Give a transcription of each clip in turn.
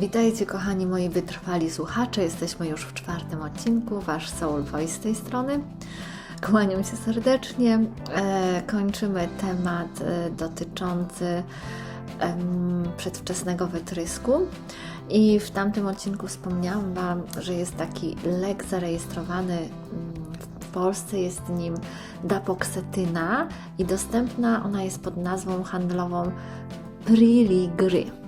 Witajcie kochani moi wytrwali słuchacze, jesteśmy już w czwartym odcinku, Wasz Soul Voice z tej strony. Kłaniam się serdecznie, e, kończymy temat e, dotyczący em, przedwczesnego wytrysku. I w tamtym odcinku wspomniałam Wam, że jest taki lek zarejestrowany mm, w Polsce, jest nim dapoksetyna i dostępna. Ona jest pod nazwą handlową Priligry.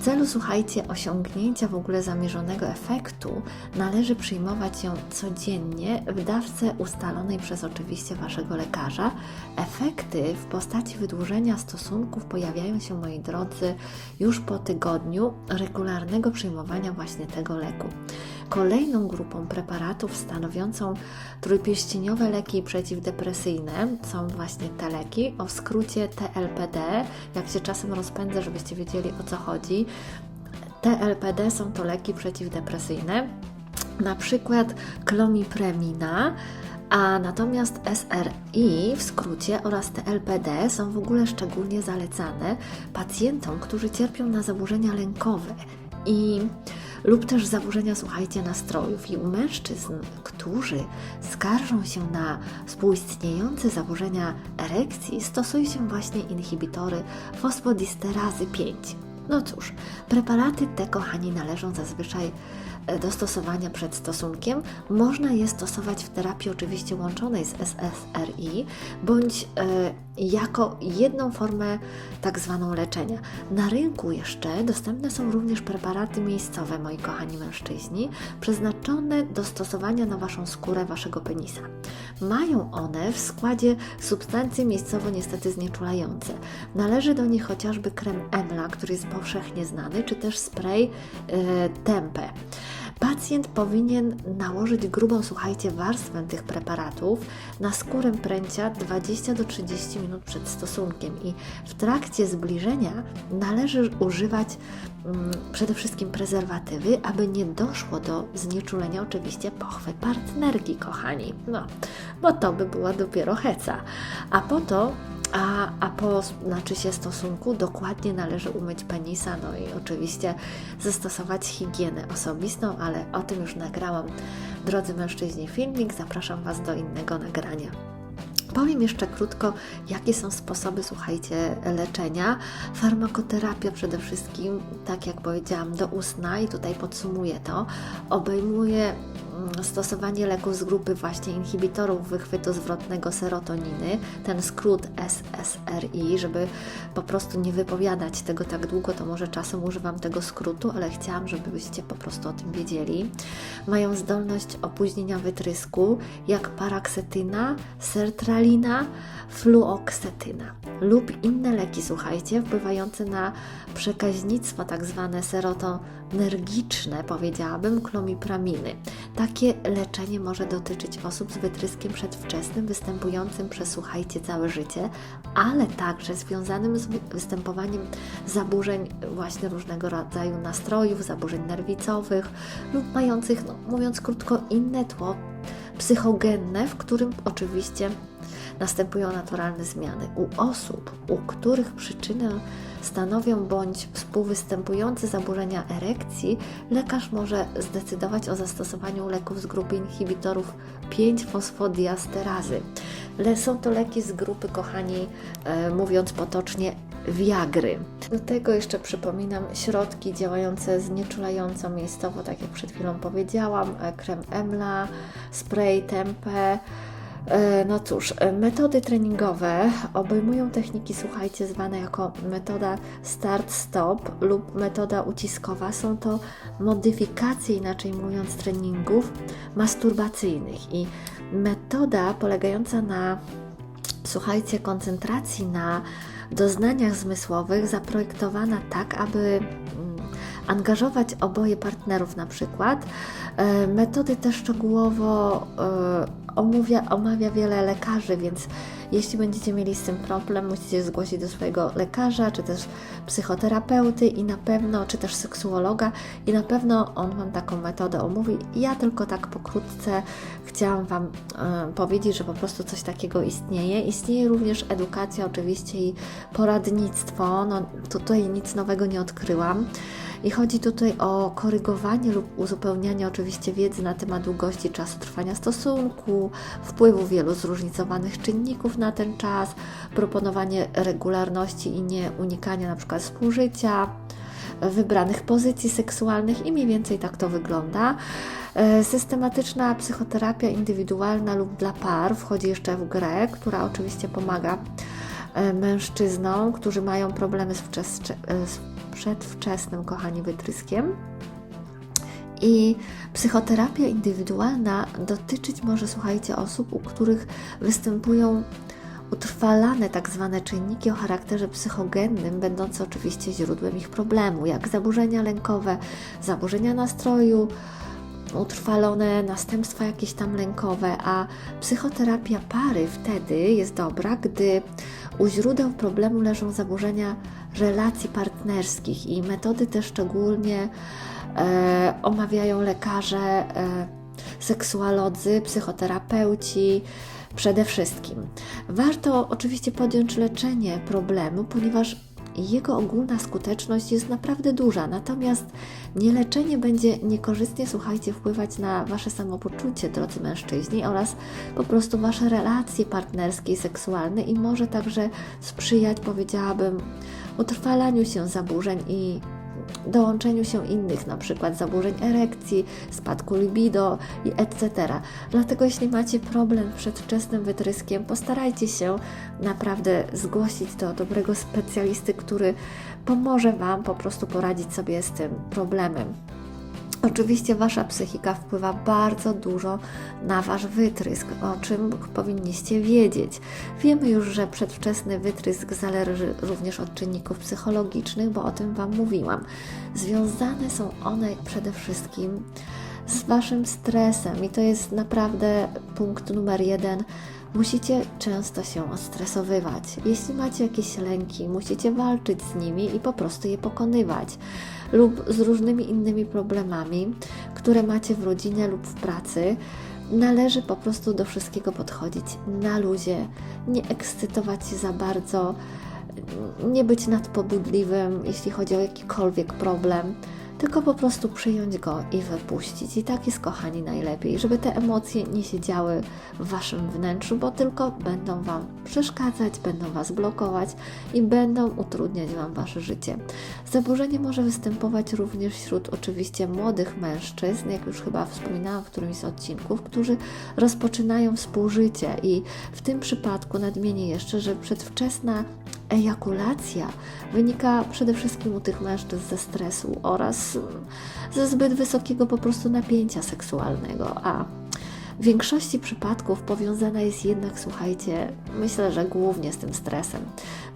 W celu, słuchajcie, osiągnięcia w ogóle zamierzonego efektu należy przyjmować ją codziennie w dawce ustalonej przez oczywiście Waszego lekarza. Efekty w postaci wydłużenia stosunków pojawiają się, moi drodzy, już po tygodniu regularnego przyjmowania właśnie tego leku. Kolejną grupą preparatów stanowiącą trójpierścieniowe leki przeciwdepresyjne są właśnie te leki, o skrócie TLPD. Jak się czasem rozpędzę, żebyście wiedzieli o co chodzi. TLPD są to leki przeciwdepresyjne, na przykład klomipremina, a natomiast SRI w skrócie oraz TLPD są w ogóle szczególnie zalecane pacjentom, którzy cierpią na zaburzenia lękowe i lub też zaburzenia, słuchajcie, nastrojów. I u mężczyzn, którzy skarżą się na współistniejące zaburzenia erekcji, stosuje się właśnie inhibitory fosfodisterazy 5. No cóż, preparaty te, kochani, należą zazwyczaj e, do stosowania przed stosunkiem. Można je stosować w terapii oczywiście łączonej z SSRI, bądź e, jako jedną formę tak zwaną leczenia. Na rynku jeszcze dostępne są również preparaty miejscowe, moi kochani mężczyźni, przeznaczone do stosowania na Waszą skórę Waszego penisa. Mają one w składzie substancje miejscowo niestety znieczulające. Należy do nich chociażby krem Emla, który jest powszechnie znany, czy też spray e, Tempe. Pacjent powinien nałożyć grubą, słuchajcie, warstwę tych preparatów na skórę pręcia 20 do 30 minut przed stosunkiem i w trakcie zbliżenia należy używać mm, przede wszystkim prezerwatywy, aby nie doszło do znieczulenia oczywiście pochwy partnerki, kochani. No, bo to by była dopiero heca. A po to a, a po znaczy się stosunku dokładnie należy umyć penisa, no i oczywiście zastosować higienę osobistą, ale o tym już nagrałam, drodzy mężczyźni, filmik. Zapraszam Was do innego nagrania. Powiem jeszcze krótko, jakie są sposoby, słuchajcie, leczenia. Farmakoterapia przede wszystkim, tak jak powiedziałam, doustna i tutaj podsumuję to, obejmuje stosowanie leków z grupy właśnie inhibitorów wychwytu zwrotnego serotoniny, ten skrót SSRI, żeby po prostu nie wypowiadać tego tak długo, to może czasem używam tego skrótu, ale chciałam, żebyście po prostu o tym wiedzieli. Mają zdolność opóźnienia wytrysku, jak paraksetyna, sertralina, fluoksetyna lub inne leki, słuchajcie, wpływające na przekaźnictwo, tak zwane serotonergiczne, powiedziałabym, klomipraminy. Takie leczenie może dotyczyć osób z wytryskiem przedwczesnym, występującym przez, słuchajcie, całe życie, ale także związanym z występowaniem zaburzeń właśnie różnego rodzaju nastrojów, zaburzeń nerwicowych lub mających, no, mówiąc krótko, inne tło psychogenne, w którym oczywiście następują naturalne zmiany. U osób, u których przyczynę stanowią bądź współwystępujące zaburzenia erekcji, lekarz może zdecydować o zastosowaniu leków z grupy inhibitorów 5-fosfodiasterazy. Są to leki z grupy, kochani, e, mówiąc potocznie, Viagry. Do tego jeszcze przypominam środki działające znieczulająco miejscowo, tak jak przed chwilą powiedziałam, e, krem Emla, spray Tempe, no cóż, e, metody treningowe obejmują techniki, słuchajcie, zwane jako metoda start-stop lub metoda uciskowa. Są to modyfikacje, inaczej mówiąc, treningów masturbacyjnych i metoda polegająca na, słuchajcie, koncentracji na doznaniach zmysłowych, zaprojektowana tak, aby angażować oboje partnerów na przykład. E, metody te szczegółowo e, omawia, wiele lekarzy, więc jeśli będziecie mieli z tym problem, musicie zgłosić do swojego lekarza, czy też psychoterapeuty i na pewno, czy też seksuologa i na pewno on Wam taką metodę omówi. Ja tylko tak pokrótce chciałam Wam e, powiedzieć, że po prostu coś takiego istnieje. Istnieje również edukacja oczywiście i poradnictwo, no tutaj nic nowego nie odkryłam. I chodzi tutaj o korygowanie lub uzupełnianie oczywiście wiedzy na temat długości czasu trwania stosunku, wpływu wielu zróżnicowanych czynników na ten czas, proponowanie regularności i nie unikania na współżycia, wybranych pozycji seksualnych i mniej więcej tak to wygląda. E, systematyczna psychoterapia indywidualna lub dla par wchodzi jeszcze w grę, która oczywiście pomaga mężczyznom, którzy mają problemy z, e, z przedwczesnym, kochani, wytryskiem. I psychoterapia indywidualna dotyczyć może, słuchajcie, osób, u których występują utrwalane tak zwane czynniki o charakterze psychogennym, będące oczywiście źródłem ich problemu, jak zaburzenia lękowe, zaburzenia nastroju, utrwalone następstwa jakieś tam lękowe, a psychoterapia pary wtedy jest dobra, gdy u źródeł problemu leżą zaburzenia relacji partnerskich i metody te szczególnie e, omawiają lekarze, e, seksualodzy, psychoterapeuci, przede wszystkim. Warto oczywiście podjąć leczenie problemu, ponieważ jego ogólna skuteczność jest naprawdę duża, natomiast nieleczenie będzie niekorzystnie, słuchajcie, wpływać na Wasze samopoczucie, drodzy mężczyźni, oraz po prostu Wasze relacje partnerskie i seksualne i może także sprzyjać, powiedziałabym, utrwalaniu się zaburzeń i dołączeniu się innych, na przykład zaburzeń erekcji, spadku libido etc. Dlatego jeśli macie problem z przedwczesnym wytryskiem, postarajcie się naprawdę zgłosić do dobrego specjalisty, który pomoże Wam po prostu poradzić sobie z tym problemem. Oczywiście Wasza psychika wpływa bardzo dużo na Wasz wytrysk, o czym powinniście wiedzieć. Wiemy już, że przedwczesny wytrysk zależy również od czynników psychologicznych, bo o tym Wam mówiłam. Związane są one przede wszystkim z Waszym stresem i to jest naprawdę punkt numer jeden Musicie często się ostresowywać. Jeśli macie jakieś lęki, musicie walczyć z nimi i po prostu je pokonywać, lub z różnymi innymi problemami, które macie w rodzinie lub w pracy. Należy po prostu do wszystkiego podchodzić na luzie, nie ekscytować się za bardzo, nie być nadpobudliwym, jeśli chodzi o jakikolwiek problem tylko po prostu przyjąć go i wypuścić. I tak jest, kochani, najlepiej, żeby te emocje nie siedziały w waszym wnętrzu, bo tylko będą wam przeszkadzać, będą was blokować i będą utrudniać wam wasze życie. Zaburzenie może występować również wśród oczywiście młodych mężczyzn, jak już chyba wspominałam w którymś z odcinków, którzy rozpoczynają współżycie i w tym przypadku nadmienię jeszcze, że przedwczesna ejakulacja wynika przede wszystkim u tych mężczyzn ze stresu oraz ze zbyt wysokiego po prostu napięcia seksualnego, a w większości przypadków powiązana jest jednak, słuchajcie, myślę, że głównie z tym stresem.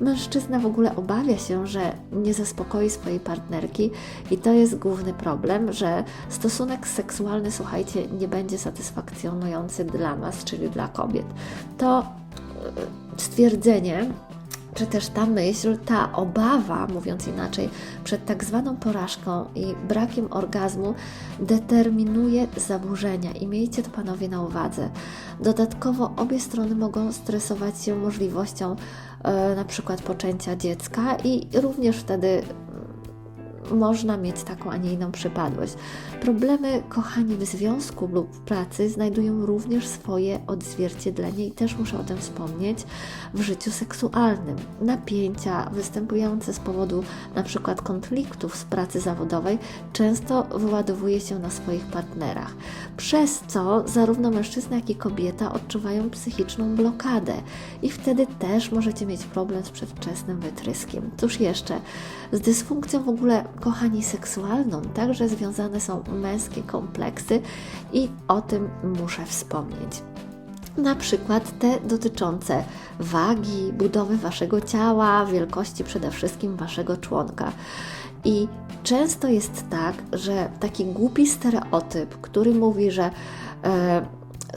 Mężczyzna w ogóle obawia się, że nie zaspokoi swojej partnerki i to jest główny problem, że stosunek seksualny, słuchajcie, nie będzie satysfakcjonujący dla nas, czyli dla kobiet. To e, stwierdzenie czy też ta myśl, ta obawa, mówiąc inaczej, przed tak zwaną porażką i brakiem orgazmu determinuje zaburzenia i miejcie to panowie na uwadze. Dodatkowo obie strony mogą stresować się możliwością e, na przykład poczęcia dziecka i również wtedy można mieć taką, a nie inną przypadłość. Problemy, kochani, w związku lub w pracy znajdują również swoje odzwierciedlenie i też muszę o tym wspomnieć w życiu seksualnym. Napięcia występujące z powodu przykład konfliktów z pracy zawodowej często wyładowuje się na swoich partnerach, przez co zarówno mężczyzna, jak i kobieta odczuwają psychiczną blokadę i wtedy też możecie mieć problem z przedwczesnym wytryskiem. Cóż jeszcze? Z dysfunkcją w ogóle kochani, seksualną także związane są męskie kompleksy i o tym muszę wspomnieć. Na przykład te dotyczące wagi, budowy waszego ciała, wielkości przede wszystkim waszego członka. I często jest tak, że taki głupi stereotyp, który mówi, że e,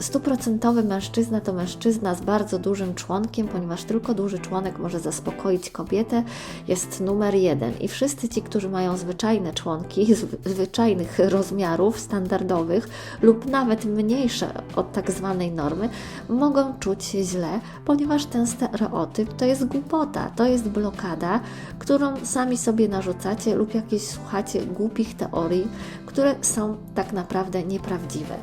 stuprocentowy mężczyzna to mężczyzna z bardzo dużym członkiem, ponieważ tylko duży członek może zaspokoić kobietę, jest numer jeden. I wszyscy ci, którzy mają zwyczajne członki, zw- zwyczajnych rozmiarów, standardowych lub nawet mniejsze od tak zwanej normy, mogą czuć się źle, ponieważ ten stereotyp to jest głupota, to jest blokada, którą sami sobie narzucacie lub jakieś słuchacie głupich teorii, które są tak naprawdę nieprawdziwe.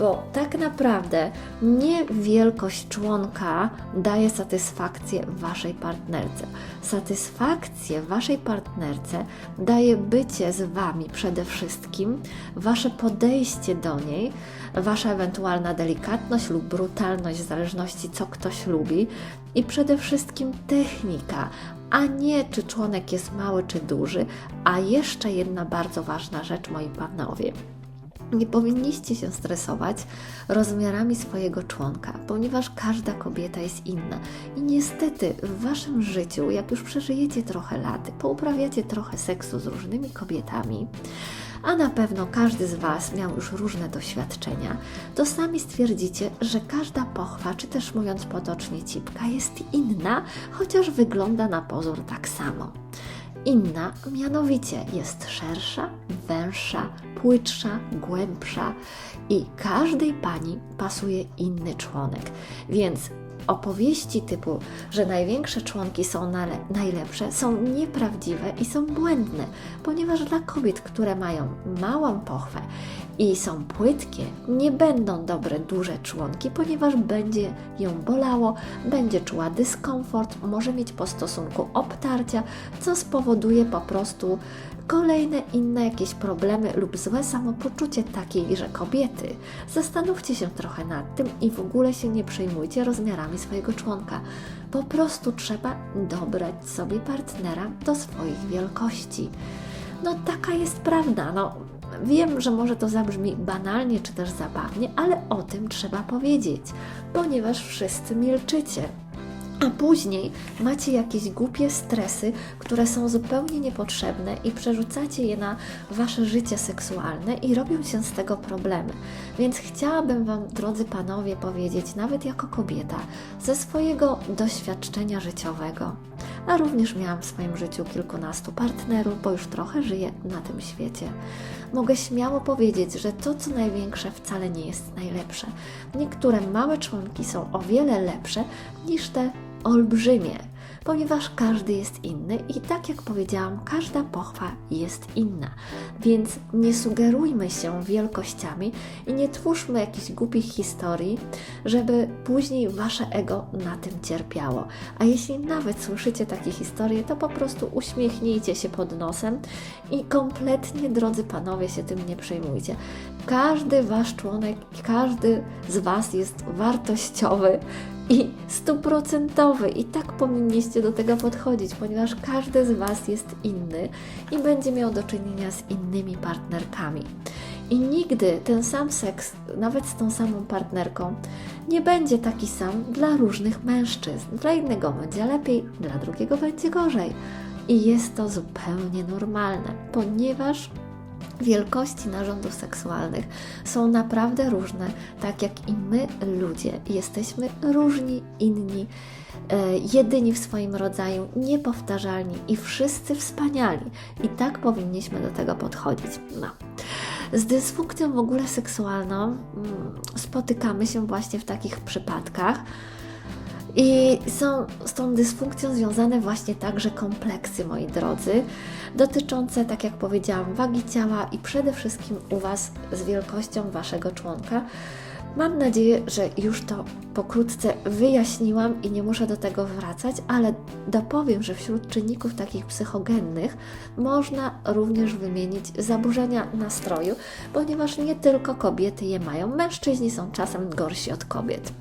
Bo tak naprawdę nie wielkość członka daje satysfakcję waszej partnerce. Satysfakcję waszej partnerce daje bycie z wami przede wszystkim, wasze podejście do niej, wasza ewentualna delikatność lub brutalność, w zależności co ktoś lubi, i przede wszystkim technika, a nie czy członek jest mały czy duży. A jeszcze jedna bardzo ważna rzecz, moi panowie. Nie powinniście się stresować rozmiarami swojego członka, ponieważ każda kobieta jest inna. I niestety w waszym życiu, jak już przeżyjecie trochę lat, pouprawiacie trochę seksu z różnymi kobietami, a na pewno każdy z Was miał już różne doświadczenia, to sami stwierdzicie, że każda pochwa, czy też mówiąc potocznie cipka, jest inna, chociaż wygląda na pozór tak samo. Inna mianowicie jest szersza, węższa, płytsza, głębsza i każdej pani pasuje inny członek. Więc opowieści typu, że największe członki są najlepsze, są nieprawdziwe i są błędne, ponieważ dla kobiet, które mają małą pochwę i są płytkie, nie będą dobre duże członki, ponieważ będzie ją bolało, będzie czuła dyskomfort, może mieć po stosunku obtarcia, co spowoduje po prostu kolejne inne jakieś problemy lub złe samopoczucie takiej, że kobiety. Zastanówcie się trochę nad tym i w ogóle się nie przejmujcie rozmiarami swojego członka. Po prostu trzeba dobrać sobie partnera do swoich wielkości. No taka jest prawda. No, wiem, że może to zabrzmi banalnie czy też zabawnie, ale o tym trzeba powiedzieć, ponieważ wszyscy milczycie. A później macie jakieś głupie stresy, które są zupełnie niepotrzebne i przerzucacie je na wasze życie seksualne i robią się z tego problemy. Więc chciałabym Wam, drodzy panowie, powiedzieć, nawet jako kobieta, ze swojego doświadczenia życiowego, a również miałam w swoim życiu kilkunastu partnerów, bo już trochę żyję na tym świecie. Mogę śmiało powiedzieć, że to, co największe, wcale nie jest najlepsze. Niektóre małe członki są o wiele lepsze niż te olbrzymie, ponieważ każdy jest inny i tak jak powiedziałam, każda pochwa jest inna. Więc nie sugerujmy się wielkościami i nie twórzmy jakichś głupich historii, żeby później wasze ego na tym cierpiało. A jeśli nawet słyszycie takie historie, to po prostu uśmiechnijcie się pod nosem i kompletnie, drodzy panowie, się tym nie przejmujcie. Każdy wasz członek, każdy z was jest wartościowy i stuprocentowy i tak powinniście do tego podchodzić, ponieważ każdy z Was jest inny i będzie miał do czynienia z innymi partnerkami. I nigdy ten sam seks, nawet z tą samą partnerką, nie będzie taki sam dla różnych mężczyzn. Dla jednego będzie lepiej, dla drugiego będzie gorzej. I jest to zupełnie normalne, ponieważ wielkości narządów seksualnych są naprawdę różne, tak jak i my, ludzie, jesteśmy różni, inni, e, jedyni w swoim rodzaju, niepowtarzalni i wszyscy wspaniali. I tak powinniśmy do tego podchodzić. No. Z dysfunkcją w ogóle seksualną mm, spotykamy się właśnie w takich przypadkach. I są z tą dysfunkcją związane właśnie także kompleksy, moi drodzy, dotyczące, tak jak powiedziałam, wagi ciała i przede wszystkim u Was z wielkością Waszego członka. Mam nadzieję, że już to pokrótce wyjaśniłam i nie muszę do tego wracać, ale dopowiem, że wśród czynników takich psychogennych można również wymienić zaburzenia nastroju, ponieważ nie tylko kobiety je mają, mężczyźni są czasem gorsi od kobiet.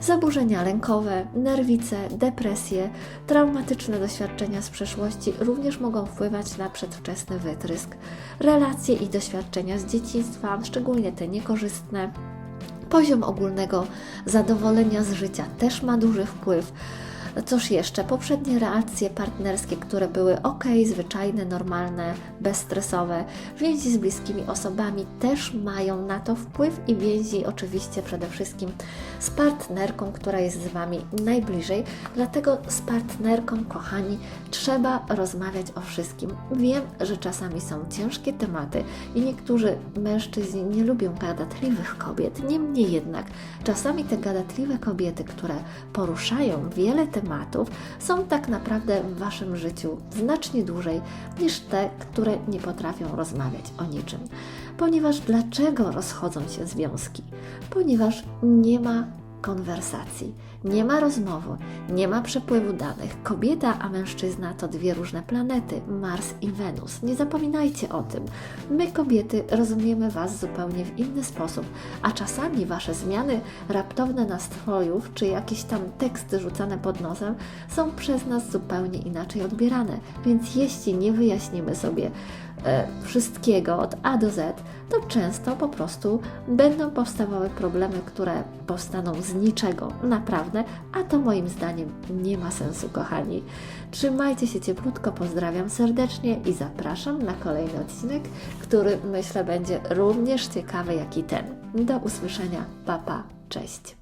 Zaburzenia lękowe, nerwice, depresje, traumatyczne doświadczenia z przeszłości również mogą wpływać na przedwczesny wytrysk. Relacje i doświadczenia z dzieciństwa, szczególnie te niekorzystne, Poziom ogólnego zadowolenia z życia też ma duży wpływ. Cóż jeszcze? Poprzednie reakcje partnerskie, które były ok, zwyczajne, normalne, bezstresowe. Więzi z bliskimi osobami też mają na to wpływ i więzi oczywiście przede wszystkim z partnerką, która jest z Wami najbliżej. Dlatego z partnerką, kochani, trzeba rozmawiać o wszystkim. Wiem, że czasami są ciężkie tematy i niektórzy mężczyźni nie lubią gadatliwych kobiet. Niemniej jednak, czasami te gadatliwe kobiety, które poruszają wiele tematów, są tak naprawdę w Waszym życiu znacznie dłużej niż te, które nie potrafią rozmawiać o niczym. Ponieważ dlaczego rozchodzą się związki? Ponieważ nie ma konwersacji, nie ma rozmowy, nie ma przepływu danych. Kobieta a mężczyzna to dwie różne planety, Mars i Wenus. Nie zapominajcie o tym. My, kobiety, rozumiemy Was zupełnie w inny sposób, a czasami Wasze zmiany raptowne nastrojów czy jakieś tam teksty rzucane pod nosem są przez nas zupełnie inaczej odbierane. Więc jeśli nie wyjaśnimy sobie wszystkiego od A do Z, to często po prostu będą powstawały problemy, które powstaną z niczego, naprawdę, a to moim zdaniem nie ma sensu, kochani. Trzymajcie się cieplutko, pozdrawiam serdecznie i zapraszam na kolejny odcinek, który myślę będzie również ciekawy jak i ten. Do usłyszenia, papa, pa, cześć.